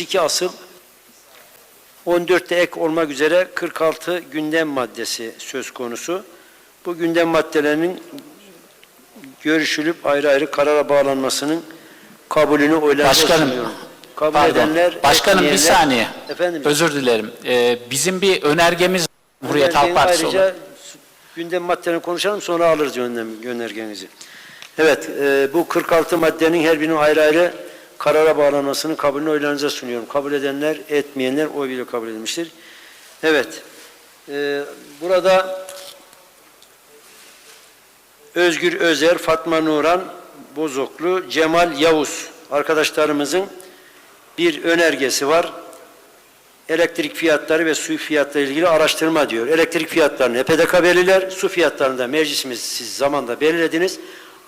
32 asıl 14'te ek olmak üzere 46 gündem maddesi söz konusu. Bu gündem maddelerinin görüşülüp ayrı ayrı karara bağlanmasının kabulünü Başkanım, sunuyorum. Kabul Pardon. edenler, Başkanım bir saniye. Efendim. Özür dilerim. Ee, bizim bir önergemiz Cumhuriyet Halk Partisi ayrıca olarak. gündem maddelerini konuşalım sonra alırız önem, önergenizi. Evet, e, bu 46 maddenin her birinin ayrı ayrı karara bağlanmasını kabulünü oylarınıza sunuyorum. Kabul edenler, etmeyenler oy bile kabul edilmiştir. Evet, e, burada Özgür Özer, Fatma Nuran Bozoklu, Cemal Yavuz arkadaşlarımızın bir önergesi var elektrik fiyatları ve su fiyatları ilgili araştırma diyor. Elektrik fiyatlarını EPDK belirler, su fiyatlarını da meclisimiz siz zamanda belirlediniz.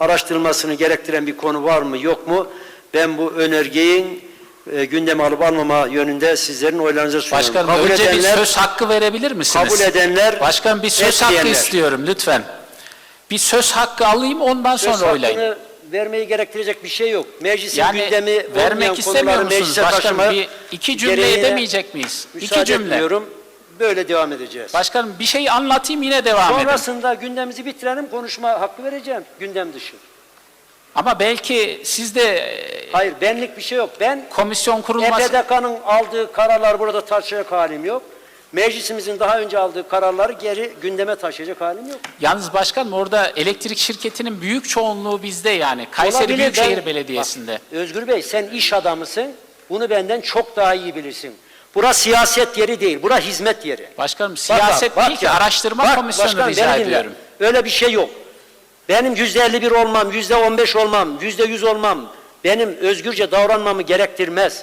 Araştırılmasını gerektiren bir konu var mı yok mu? Ben bu önergeyi e, gündeme alıp almama yönünde sizlerin oylarınıza sunuyorum. Başkanım kabul önce bir edenler, söz hakkı verebilir misiniz? kabul edenler, Başkanım bir söz hakkı etmeyenler. istiyorum lütfen. Bir söz hakkı alayım ondan söz sonra oylayın. hakkını vermeyi gerektirecek bir şey yok. Meclisin Yani gündemi vermek istemiyor musunuz başkanım? Bir iki cümle edemeyecek miyiz? İki cümle. etmiyorum. Böyle devam edeceğiz. Başkanım bir şey anlatayım yine devam edin. Sonrasında gündemimizi bitirelim, konuşma hakkı vereceğim gündem dışı. Ama belki siz de e, Hayır, benlik bir şey yok. Ben komisyon kurulması... EPDK'nın aldığı kararlar burada tartışacak halim yok. Meclisimizin daha önce aldığı kararları geri gündeme taşıyacak halim yok. Yalnız başkanım orada elektrik şirketinin büyük çoğunluğu bizde yani. Kayseri Olabilir, Büyükşehir ben- Belediyesi'nde. Bak, Özgür Bey sen iş adamısın. Bunu benden çok daha iyi bilirsin. Bura siyaset yeri değil, bura hizmet yeri. Başkanım Bak, siyaset bak, değil bak ki ya. araştırma Bak, komisyonu başkan, rica dinle. ediyorum. Öyle bir şey yok. Benim yüzde 51 olmam, yüzde 15 olmam, yüzde 100 olmam benim özgürce davranmamı gerektirmez.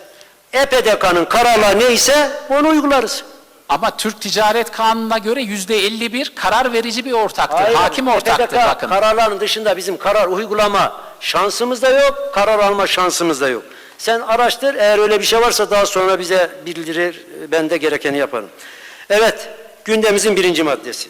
EPDK'nın kararları neyse onu uygularız. Ama Türk Ticaret Kanunu'na göre yüzde 51 karar verici bir ortaktır. Hakim ortaktır EPDK bakın. kararlarının dışında bizim karar uygulama şansımız da yok, karar alma şansımız da yok. Sen araştır, eğer öyle bir şey varsa daha sonra bize bildirir, ben de gerekeni yaparım. Evet, gündemimizin birinci maddesi.